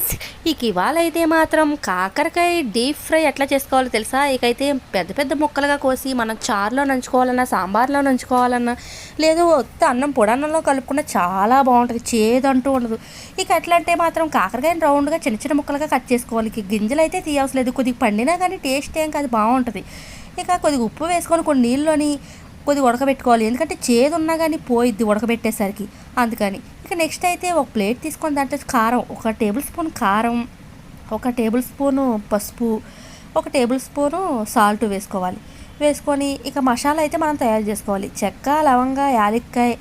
Friends ఇక ఇవాళ అయితే మాత్రం కాకరకాయ డీప్ ఫ్రై ఎట్లా చేసుకోవాలో తెలుసా? ఇకైతే పెద్ద పెద్ద ముక్కలుగా కోసి మనం చారులో నంచుకోవాలన్నా సాంబార్లో నంచుకోవాలన్నా లేదు ఒత్త అన్నం పొడన్నంలో కలుపుకున్న చాలా బాగుంటుంది చేదంటూ ఉండదు. ఇక ఎట్లా అంటే మాత్రం కాకరకాయని రౌండ్గా చిన్న చిన్న ముక్కలుగా కట్ చేసుకోవాలి. ఇక గింజలు అయితే తీయవసరం కొద్దిగా పండినా కానీ టేస్ట్ ఏం కాదు బాగుంటుంది. ఇక కొద్దిగా ఉప్పు వేసుకొని కొన్ని నీళ్ళలోని కొద్దిగా ఉడకబెట్టుకోవాలి. ఎందుకంటే చేదు ఉన్నా కానీ పోయిద్ది ఉడకబెట్టేసరికి. అందుకని. ఇక నెక్స్ట్ అయితే ఒక ప్లేట్ తీసుకొని దాంట్లో కారం ఒక టేబుల్ స్పూన్ కారం ఒక టేబుల్ స్పూను పసుపు ఒక టేబుల్ స్పూను సాల్ట్ వేసుకోవాలి. వేసుకొని ఇక మసాలా అయితే మనం తయారు చేసుకోవాలి. చెక్క లవంగ యాలక్కాయ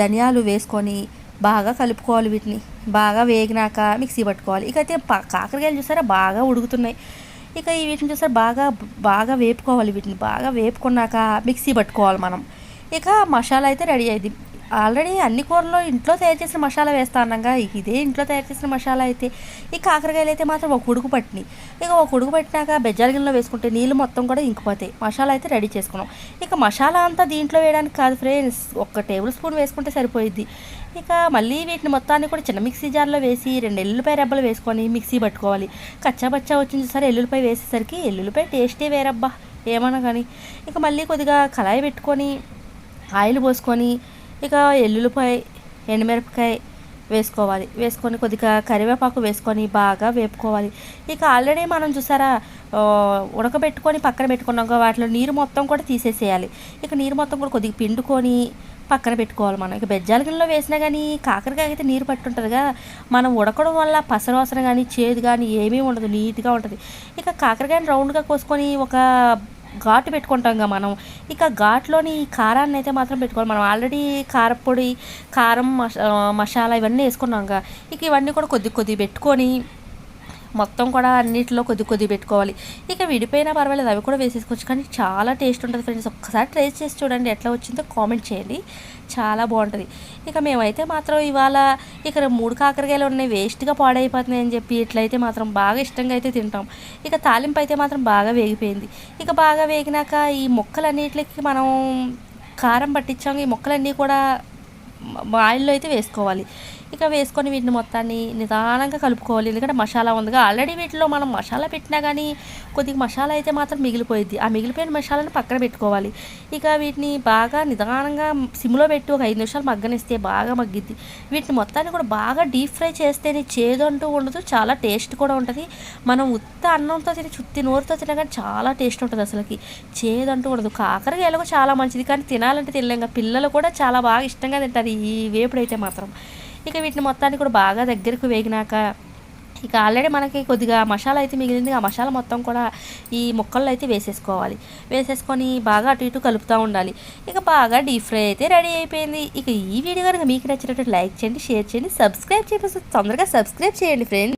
ధనియాలు వేసుకొని బాగా కలుపుకోవాలి వీటిని. బాగా వేగినాక మిక్సీ పట్టుకోవాలి. ఇక అయితే కాకరకాయలు చూసారా? బాగా ఉడుకుతున్నాయి. ఇక ఈ వీటిని చూసారు బాగా బాగా వేపుకోవాలి వీటిని. బాగా వేపుకున్నాక మిక్సీ పట్టుకోవాలి మనం. ఇక మసాలా అయితే రెడీ అయింది. ఆల్రెడీ అన్ని కూరలో ఇంట్లో తయారు చేసిన మసాలా వేస్తా అన్నాగా. ఇదే ఇంట్లో తయారు చేసిన మసాలా అయితే. ఈ కాకరకాయలు అయితే మాత్రం ఒక ఉడుకు పట్టినాయి ఇక ఒక ఉడుకు పట్టినాక బెజ్జాల గిన్నెలో వేసుకుంటే నీళ్ళు మొత్తం కూడా ఇంకిపోతాయి. మసాలా అయితే రెడీ చేసుకున్నాం. ఇక మసాలా అంతా దీంట్లో వేయడానికి కాదు ఫ్రెండ్స్. ఒక టేబుల్ స్పూన్ వేసుకుంటే సరిపోయిద్ది. ఇక మళ్ళీ వీటిని మొత్తాన్ని కూడా చిన్న మిక్సీ జార్లో వేసి రెండు ఎల్లుల్లిపాయ రెబ్బలు వేసుకొని మిక్సీ పట్టుకోవాలి. కచ్చాబచ్చా వచ్చింది సరే ఎల్లుల్లిపాయ వేసేసరికి ఎల్లుల్లిపాయ టేస్టే వేరబ్బా ఏమన్నా కానీ ఇక మళ్ళీ కొద్దిగా కళాయి పెట్టుకొని ఆయిల్ పోసుకొని ఇక ఎల్లుల్లిపాయ ఎండుమిరపకాయ వేసుకోవాలి. వేసుకొని కొద్దిగా కరివేపాకు వేసుకొని బాగా వేపుకోవాలి. ఇక ఆల్రెడీ మనం చూసారా ఉడకబెట్టుకొని పక్కన పెట్టుకున్నాక వాటిలో నీరు మొత్తం కూడా తీసేసేయాలి. ఇక నీరు మొత్తం కూడా కొద్దిగా పిండుకొని పక్కన పెట్టుకోవాలి మనం. ఇక బెజ్జాల గిన్నెలో వేసినా కానీ కాకరకాయ అయితే నీరు పట్టుంటుందిగా. మనం ఉడకడం వల్ల పసరవాసన కానీ చేదు కానీ ఏమీ ఉండదు. నీట్గా ఉంటుంది. ఇక కాకరకాయని రౌండ్గా కోసుకొని ఒక ఘాటు పెట్టుకుంటాం కదా మనం. ఇక ఘాట్లోని కారాన్ని అయితే మాత్రం పెట్టుకోవాలి. మనం ఆల్రెడీ కారపొడి కారం మసాలా ఇవన్నీ వేసుకున్నాం కదా ఇక ఇవన్నీ కూడా కొద్ది కొద్ది పెట్టుకొని మొత్తం కూడా అన్నిటిలో కొద్ది కొద్ది పెట్టుకోవాలి. ఇక విడిపోయినా పర్వాలేదు అవి కూడా వేసేసుకోవచ్చు. కానీ చాలా టేస్ట్ ఉంటుంది ఫ్రెండ్స్. ఒక్కసారి ట్రై చేసి చూడండి ఎట్లా వచ్చిందో కామెంట్ చేయండి. చాలా బాగుంటుంది. ఇక మేమైతే మాత్రం ఇవాళ ఇక్కడ మూడు కాకరకాయలు ఉన్నాయి వేస్ట్గా పాడైపోతున్నాయి అని చెప్పి ఇట్లయితే మాత్రం బాగా ఇష్టంగా అయితే తింటాం. ఇక తాలింపు అయితే మాత్రం బాగా వేగిపోయింది. ఇక బాగా వేగినాక ఈ మొక్కలన్నిటికి మనం కారం పట్టించాము ఈ మొక్కలన్నీ కూడా ఆయిల్లో అయితే వేసుకోవాలి. ఇక వేసుకొని వీటిని మొత్తాన్ని నిదానంగా కలుపుకోవాలి. ఎందుకంటే మసాలా ఉందిగా. ఆల్రెడీ వీటిలో మనం మసాలా పెట్టినా కానీ కొద్దిగా మసాలా అయితే మాత్రం మిగిలిపోయింది ఆ మిగిలిపోయిన మసాలాను పక్కన పెట్టుకోవాలి. ఇక వీటిని బాగా నిదానంగా సిమ్లో పెట్టి ఒక ఐదు నిమిషాలు మగ్గనిస్తే బాగా మగ్గిద్ది. వీటిని మొత్తాన్ని కూడా బాగా డీప్ ఫ్రై చేస్తేనే చేదు అంటూ ఉండదు. చాలా టేస్ట్ కూడా ఉంటుంది. మనం ఉత్త అన్నంతో తిని చుత్తి నోరుతో తినా కానీ చాలా టేస్ట్ ఉంటుంది అసలుకి. చేదు అంటూ ఉండదు కాకరకాయలకు చాలా మంచిది. కానీ తినాలంటే తినలేం పిల్లలు కూడా చాలా బాగా ఇష్టంగా తింటారు. ఈ వేపుడైతే మాత్రం. ఇక వీటిని మొత్తాన్ని కూడా బాగా దగ్గరకు వేగినాక ఇక ఆల్రెడీ మనకి కొద్దిగా మసాలా అయితే మిగిలింది. ఆ మసాలా మొత్తం కూడా ఈ ముక్కల్లో అయితే వేసేసుకోవాలి. వేసేసుకొని బాగా అటు ఇటు కలుపుతూ ఉండాలి. ఇక బాగా డీప్ ఫ్రై అయితే రెడీ అయిపోయింది. ఇక ఈ వీడియో కనుక మీకు నచ్చినట్టు లైక్ చేయండి షేర్ చేయండి సబ్స్క్రైబ్ చేయండి తొందరగా సబ్స్క్రైబ్ చేయండి ఫ్రెండ్స్.